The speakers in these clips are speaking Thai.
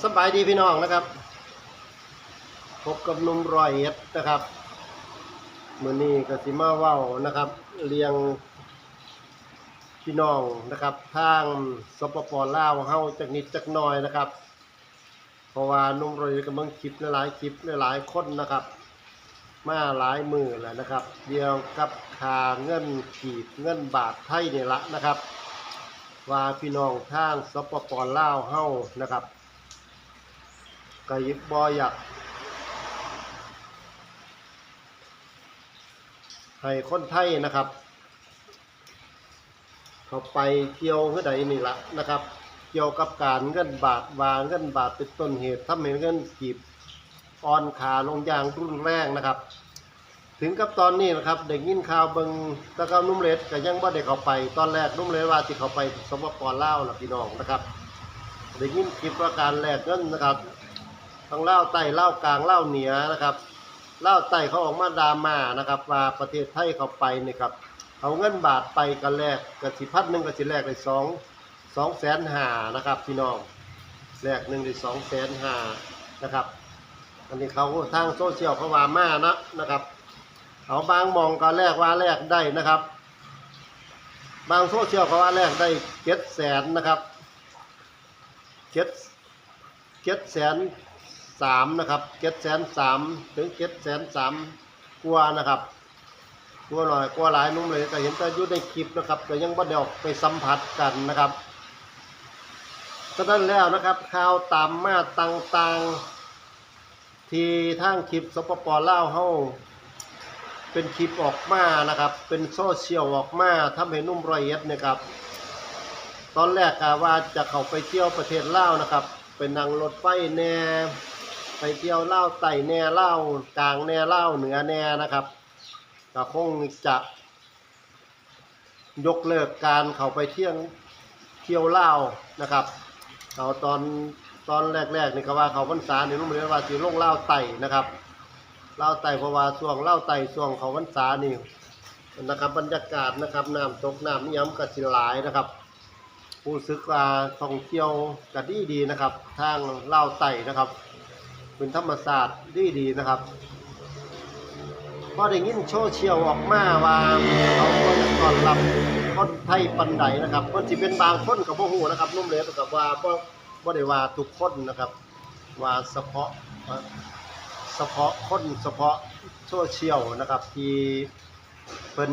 สบายดีพี่น้องนะครับ พบกับนุ่มรอยเอ็ดนะครับมือนี้ก็สิมาเว้านะครับ เรียงพี่น้องนะครับทางสปปลาวเฮาจักนิดจักน่อยนะครับ เพราะว่านุ่มรอยก็เบิ่งคลิปหลายคลิปหลายคนนะครับ มาหลายมือแล้วนะครับ เดียวกับค่าเงินกีบเงินบาทไทยนี่ละนะครับ ว่าพี่น้องทางสปปลาวเฮานะครับ ก็ยิบบออยากให้คนไทยนะครับ เขาไปเที่ยวเมื่อใดนี่ละนะครับ เกี่ยวกับการเงินบาทวางเงินบาทเป็นต้นเหตุทำให้เงินกีบอ่อนขาลงอย่างรุนแรงนะครับ ถึงกับตอนนี้นะครับ เด็กยินข่าวเบิงตะกานุ่มเล็ดก็ยังบ่ได้เขาไป ตอนแรกนุ่มเล็ดว่าสิเขาไปสมบปปลาวล่ะพี่น้องนะครับ เด็กยินคลิปว่าการแลกเงินนะครับ ทั้งเล่าใต้เล่ากลางเล่าเหนือนะครับเล่าวใต้เขาออกมาดราม่านะครับ ว่าประเทศไทยเขาไปนี่ครับเอาเงินบาทไปกันแลกกสิพัดหนึ่งกสิแลกได้สองสองแสนหานะครับพี่น้องแลกหนึ่งได้สองแสนหานะครับ อันนี้เขาทางโซเชียลเขาว่ามานะนะครับเอาบางมองก็แลกว่าแลกได้นะครับ บางโซเชียลเขาว่าแลกได้เจ็ดแสนนะครับเจ็ดเจ็ดแสน สามนะครับเจ็ดแสนสามถึงเจ็ดแสนสามกว่านะครับกลัวหน่อยกลัวหลายนุ่มเลยก็เห็นแต่ยู่ในคลิปนะครับแต่ยังบ่ได้ออกไปสัมผัสกันนะครับฉะนั้นแล้วนะครับข่าวตามมาต่างๆ ที่ทางคลิปสปปลาเฮาเป็นคลิปออกมานะครับ เป็นโซเชียลออกมาทำให้นุ่มรอยเอ็ดนะครับ ตอนแรกกะว่าจะเข้าไปเที่ยวประเทศลาวนะครับ เป็นนั่งรถไฟแน่ ไปเที่ยวเลาไต่แน่เลากลางแน่เลาเหนือแน่นะครับก็คงจะยกเลิกการเขาไปเที่ยวเที่ยวเลานะครับเอาตอนตอนแรกๆนี่ก็ว่าเขาพรรษาเนี่ยนุ่มเรียกว่าสิลงเลาไต่นะครับเล่าไต่เพราะว่าช่วงเล่าไต่ช่วงเขาพรรษานี่นะครับบรรยากาศนะครับน้ำตกน้ำย้ำกระสิหลายนะครับ ผู้ซึกว่าท่องเที่ยวกระดีดีนะครับ ทางเล่าไต่นะครับ เป็นธรรมศาสตร์ดีดีนะครับพอได้ยินโชว์เชียวออกมาว่าเขาก็จะต้อนรับคนไทยปันใดนะครับมันสิเป็นบางคนกับพวกหูนะครับนุ่มเลวกับว่าบ่บ่ได้ว่าทุกคนนะครับ ว่าเฉพาะเฉพาะคนเฉพาะโซเชียลนะครับ ที่เป็น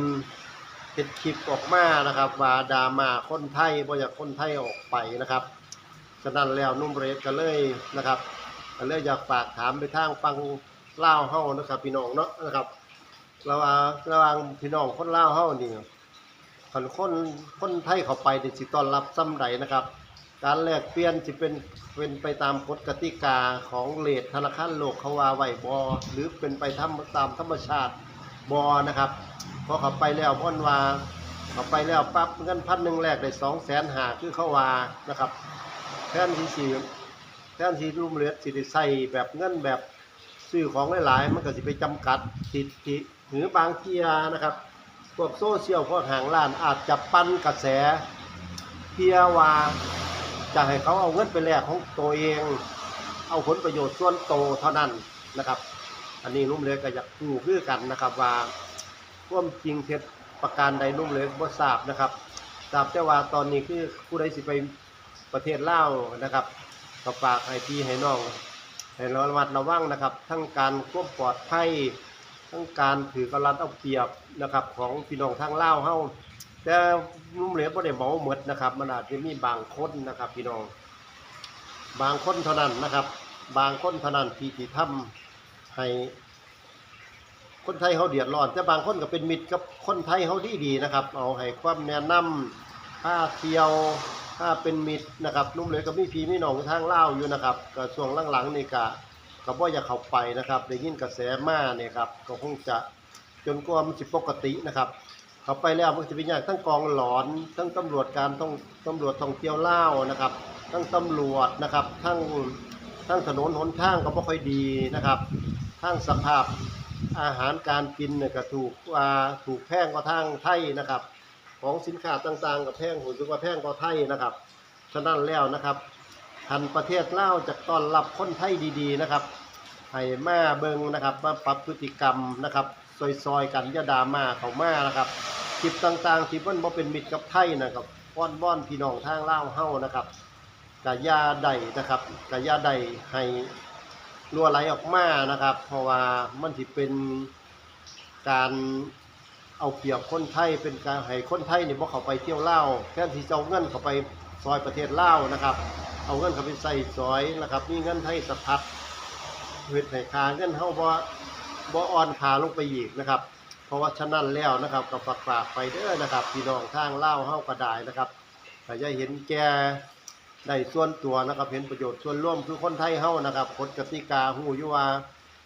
เป็นคลิปออกมานะครับ ว่าดามาคนไทยบ่อยากคนไทยออกไปนะครับฉะนั้นแล้วนุ่มเรสก็เลยนะครับ ก็เลยอยากฝากถามไปทางฟังเล่าวเฮานะครับ พี่น้องเนาะนะครับระหว่างระหว่างพี่น้องคนเล่าวเฮานี่คนคนคนไทยเข้าไปนี่สิต้อนรับซ้ำใดนะครับ การแลกเปลี่ยนสิเป็นเป็นไปตามกฎกติกาของเลทธนาคารโลกเขาว่าไว้บอหรือเป็นไปทำตามธรรมชาติบอนะครับพอเขาไปแล้วพ่นว่าเขาไปแล้วปั๊บเงินพันหนึ่งแรกได้สองแสนหาคือเขาว่านะครับแทนที่สี่ แทนที่รุ่มเลือสิได้ใส่แบบเงินแบบซื้อของหลายๆ มันก็สิไปจำกัดสิทธิหรือบางเทียนะครับ พวกโซเชียลพวกห่างล้านอาจจะปั้นกระแสเพียว่าจะให้เขาเอาเงินไปแลกของตัวเอง เอาผลประโยชน์ส่วนโตวเท่านั้นนะครับ อันนี้นุ่มเล็กก็อยากรู้คือกันนะครับว่าความจริงเท็จประการใดนุ่มเล็กบ่ทราบนะครับทราบแต่ว่าตอนนี้คือผู้ใดสิไปประเทศลาวนะครับ ก็ฝากให้พี่ให้น้องให้ระมัดระวังนะครับ ทั้งการควบปลอดภัยทั้งการถือกำลังเอาเปรียบนะครับ ของพี่น้องทางเล่าเฮาแต่นุ่มเหลวบ่ได้เหมาหมดนะครับ มันอาจจะมีบางคนนะครับ พี่น้อง บางคนเท่านั้นนะครับ บางคนเท่านั้นที่ที่ทำให้ คนไทยเขาเดือดร้อน แต่บางคนก็เป็นมิตรกับคนไทยเขาดีดีนะครับ เอาให้ความแนะนำค่าเที่ยว ค่าเป็นมิตรนะครับนุ่มเหลวก็มีพีมีน้องทางเล่าอยู่นะครับก็ช่วงหลังๆนี่ก็ก็บ่อยากเข้าไปนะครับได้ยินกระแสมาเนี่ยครับก็คงจะจนกว่ามันสิปกตินะครับ เขาไปแล้วมันจะเป็นอย่างทั้งกองหลอนทั้งตำรวจการต้องตำรวจท่องเที่ยวเล่านะครับ ทั้งตำรวจนะครับ ทั้งทั้งถนนหนทางก็ไม่ค่อยดีนะครับทั้งสภาพอาหารการกินเนี่ยก็ถูกว่าถูกแพงกว่าทางไทยนะครับ ของสินค้าต่างๆ กับแพงผมรู้สึกว่าแพงกว่าไทยนะครับ ฉะนั้นแล้วนะครับทันประเทศเลาวจะต้อนรับคนไทยดี ๆ นะครับให้มาเบิงนะครับมาปรับพฤติกรรมนะครับซอยๆกันยาดามาเขามานะครับคลิปต่างๆที่มันบ่เป็นมิตรกับไทยนะครับป้อนบ้อนพี่น้องทางเลาเฮานะครับกะยาใดนะครับกะยาใดให้รั่วไหลออกมานะครับ เพราะว่ามันสิเป็นการ เอาเปรียบคนไทยเป็นการให้คนไทยนี่ยบ่เขาไปเที่ยวเลาแทนที่จะเอาเงินเขาไปซอยประเทศเลานะครับ เอาเงินเขาไปใส่ซอยนะครับมีเงินไทยสะพัดเฮ็ดให้ค่าเงินเฮาบ่บ่อ่อนคาลงไปอีกนะครับ เพราะว่าฉะนั้นแล้วนะครับก็ฝากฝากไปเด้อนะครับพี่น้องทางเลาวเฮาก็ได้นะครับถ้าจะเห็นแก่ได้ส่วนตัวนะครับเห็นประโยชน์ส่วนร่วมคือคนไทยเฮานะครับกฎกติกาฮู้ยู่ว่า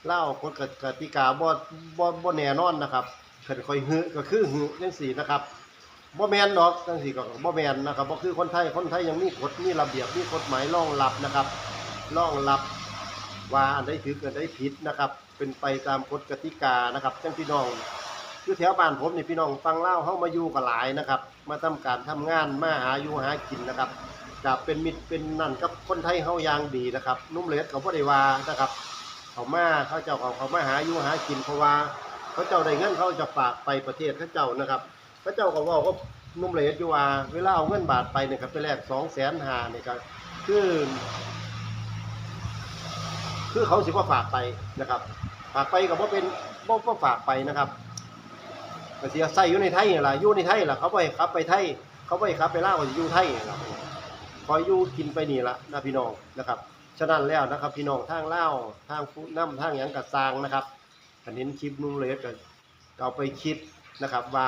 ลากฎกติกาบ่บ่บ่แน่นอนนะครับ คันค่อยฮึก็คือฮึจังซี่นะครับบ่แมนดอกจังซี่ก็บ่แมนนะครับบ่คือคนไทยคนไทยยังมีกฎมีระเบียบมีกฎหมายรองรับนะครับรองรับว่าอันใดถืออันใดผิดนะครับ เป็นไปตามกฎกติกานะครับจังพี่น้องคือแถวบ้านผมนี่พี่น้องฟังเล่าวเฮามาอยู่กันหลายนะครับ มาทำการทำงานมาหาอยู่หากินนะครับกับเป็นมิตรเป็นนั่นกับคนไทยเฮายางดีนะครับ นุ่มเหล็ดก็บ่ได้ว่านะครับ เขามาเขาเจ้าเขาเขามาหาอยู่หากินเพราะว่า เขาเจ้าได้เงินเขาจะฝากไปประเทศเขาเจ้านะครับพระเจ้าก็ว่าก็นุ่มเลยอยู่ว่าเวลาเอาเงินบาทไปเนี่ยครับไปแลกสองแสนหาเนี่ยก็คือคือเขาสิว่าฝากไปนะครับ ฝากไปกับว่าเป็นบ่บ่ฝากไปนะครับเสียใส่อยู่ในไทยนี่ล่ะอยู่ในไทยล่ะเขาไปขับไปไทยเขาไปขับไปล่าวก็อยู่ไทยนี่ล่ะคอยอยู่กินไปนี่ละนะพี่น้องนะครับ ฉะนั้นแล้วนะครับ พี่น้องทางเล่าทางผู้นำทางหยังกัสร้างนะครับ อันนี้คลิปนุ่มเลยก็เอาไปคิดนะครับว่า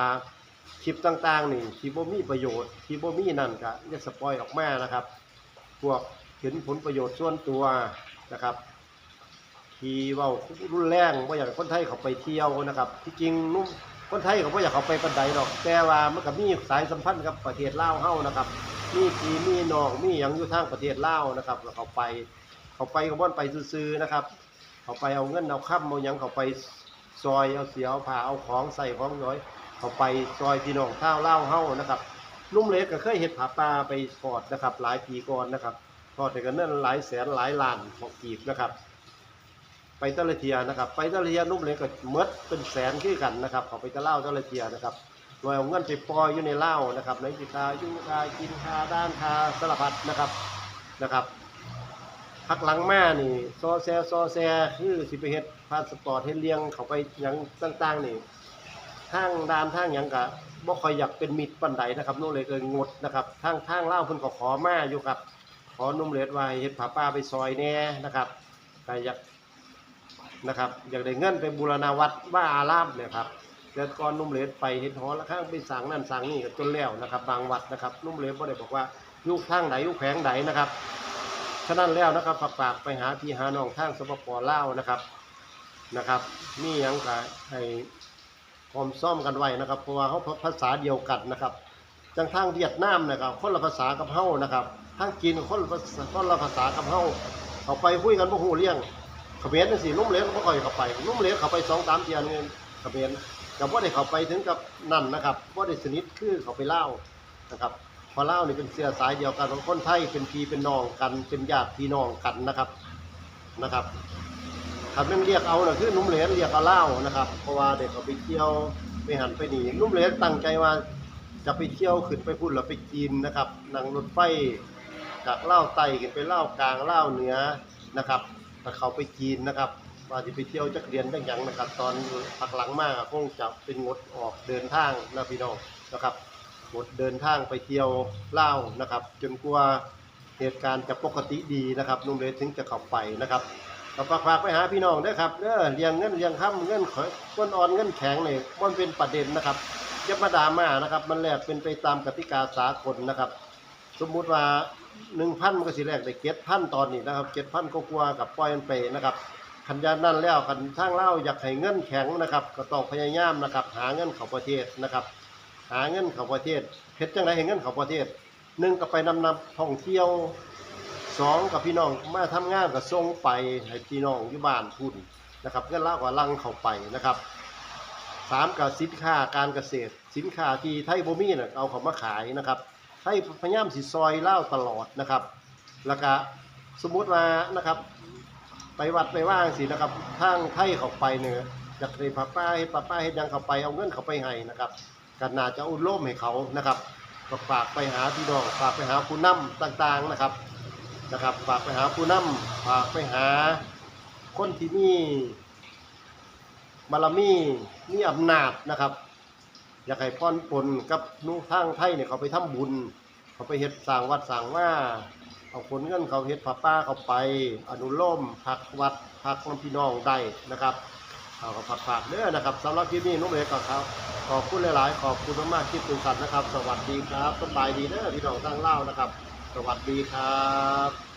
คลิปต่างๆนี่ที่บ่มีประโยชน์ที่บ่มีนั่นก็อย่าสปอยออกมานะครับ พวกเห็นผลประโยชน์ส่วนตัวนะครับที่เว้ารุนแรงว่าอยากคนไทยเขาไปเที่ยวนะครับ ที่จริงนุ่มคนไทยเขาบ่อยากเขาไปปานใดหรอก แต่ว่ามันก็มีสายสัมพันธ์กับประเทศลาวเฮานะครับ มีพี่มีนองมีหยังอยู่ทางประเทศลาวนะครับเขาไปเขาไปก็บ่อนไปซื่อๆนะครับ เขาไปเอาเงินเอาค่ำเอาหยังเขาไปซอยเอาเสียเอาผ้าเอาของใส่ของน้อย เขาไปซอยพี่น้องท่าวเล่าเฮานะครับลุงเล็กก็เคยเห็ดผาปลาไปทอดนะครับ หลายปีก่อนนะครับทอดแต่ก็เนั่นหลายแสนหลายล้านของกีบนะครับ ไปตะละเทียนะครับ ไปตะละเทียนุ่มเล็กก็เมดเป็นแสนคือกันนะครับ เขาไปตะเล่าตะละเทียนะครับโดยเอาเงินไปปล่อยอยู่ในเหล้านะครับในกิคายุ่งคากินคาด้านคาสารพัดนะครับนะครับ พักหลังมานี่ซอแซซอแซคือสิไปเฮ็ดพาสปอร์ตเฮ็ดเลี้ยงเขาไปหยังต่างๆนี่ทางดานทางหยังก็บ่ค่อยอยากเป็นมิตรปานใดนะครับนุ่มเลยเกินงดนะครับทางทางเล่าเพิ่นก็ขอมาอยู่ครับ ขอนุ่มเล็ดไว้เฮ็ดผาป้าไปซอยแน่นะครับก็อยากนะครับ อยากได้เงินไปบูรณาวัดว่าอารามเนี่ยครับเดือนก่อนนุ่มเลดไปเฮ็ดหอละข้างไปสั่งนั่นสั่งนี่ก็จนแล้วนะครับ บางวัดนะครับนุ่มเลดบ่ได้บอกว่ายู่ทางใดอยู่แขวงใดนะครับ ฉะนั้นแล้วนะครับฝากไปหาพี่หาน้องทางสปปลาวนะครับนะครับมีหยังก็ให้พร้อมซ่อมกันไว้นะครับเพราะว่าเขาภาษาเดียวกันนะครับจังทางเวียดนามนะครับ คนละภาษากับเฮานะครับทางจีนคนละภาษาคนละภาษากับเฮาเขาไปคุยกันบ่ฮู้เรื่องเขมรจังซี่นุ่มเหลวบ่ค่อยเข้าไปนุ่มเหลวเข้าไป2 3เดือนเงินเขมรก็บ่าได้เข้าไปถึงกับนั่นนะครับบ่าได้สนิทคือเขาไปเล่านะครับ พอเล่านี่เป็นเสื้อสายเดียวกันของคนไทยเป็นพี่เป็นน้องกัน เป็นญาติพี่น้องกันนะครับนะครับถ้าแม่นเรียกเอาน่ะคือนุ่มเหลนเรียกเอาเล่านะครับ เพราะว่าเด็กเขาไปเที่ยวไปหันไปหนีนุ่มเหลนตั้งใจว่าจะไปเที่ยวขึ้นไปพุ่นแล้วไปกินนะครับนั่งรถไฟจากเล่าไต่ขึ้นไปเล่ากลางเล่าเหนือนะครับถ้าเขาไปจีนนะครับว่าจะไปเที่ยวจักเรียนจักหยังนะครับ ตอนพักหลังมากคงจะเป็นงดออกเดินทางนะพี่น้องนะครับ หมดเดินทางไปเที่ยวเล่าวนะครับ จนกว่าเหตุการณ์จะปกติดีนะครับนุ่มเลยถึงจะเข้าไปนะครับก็ฝากฝากไปหาพี่น้องด้อครับเด้อเลี้ยงเงินเลี้ยงค่ำเงินขอยก้นอ่อนเงินแข็งเนี่มันเป็นประเด็นนะครับอย่ามาดรามานะครับ มันแลกเป็นไปตามกติกาสากลนะครับ สมมุติว่าหนึ่งพันมันก็สิแลกได้เจ็ดพันตอนนี้นะครับเจ็ดพันก็กลัวกับปล่อยมันไปนะครับขันยานั่นแล้วขันทางเล่าอยากให้เงินแข็งนะครับ ก็ต้องพยายามนะครับ หาเงินเข้าประเทศนะครับ หาเงินเข้าประเทศเฮ็ดจังไดให้เงินเข้าประเทศหนึ่งก็ไปนำนำท่องเที่ยวสองกับพี่น้องมาทำงานก็ส่งไปให้พี่น้องอยู่บ้านพุ่นนะครับเงินลาวก็ลังเข้าไปนะครับสามกับสินค้าการเกษตร สินค้าที่ไทยบ่มีน่ะเอาเขามาขายนะครับไทยพยายามสิซอยเลาตลอดนะครับ แล้วก็สมมุติว่านะครับ ไปวัดไปว่างสินะครับทางไทยเขาไปเนี่ยอยากได้ป้าป้าเฮ็ดป้าป้าเฮ็ดหยังเขาไปเอาเงินเขาไปให้นะครับ กันนาจะอุ่นร่มให้เขานะครับก็ฝากไปหาพี่น้องฝากไปหาผู้นำต่างๆนะครับนะครับ ฝากไปหาผู้นำฝากไปหาคนที่มีบารมีมีอำนาจนะครับ อยากให้พรปนกับนุ่งทางไทยเนี่ยเขาไปทำบุญ เขาไปเฮ็ดสร้างวัดสร้างว่าเอาผลเงินเขาเฮ็ดผ้าป้าเขาไป อนุโลมพักวัดพักน้ำพี่น้องได้นะครับเอาผักผักๆเด้อนะครับสำหรับคลิปนี้นุ่มเอกกับ ขอบคุณหลาย ๆ ขอบคุณมากๆคลิปถึงสัตว์นะครับ สวัสดีครับสบายดีเด้อพี่น้องทางเล่านะครับ สวัสดีครับ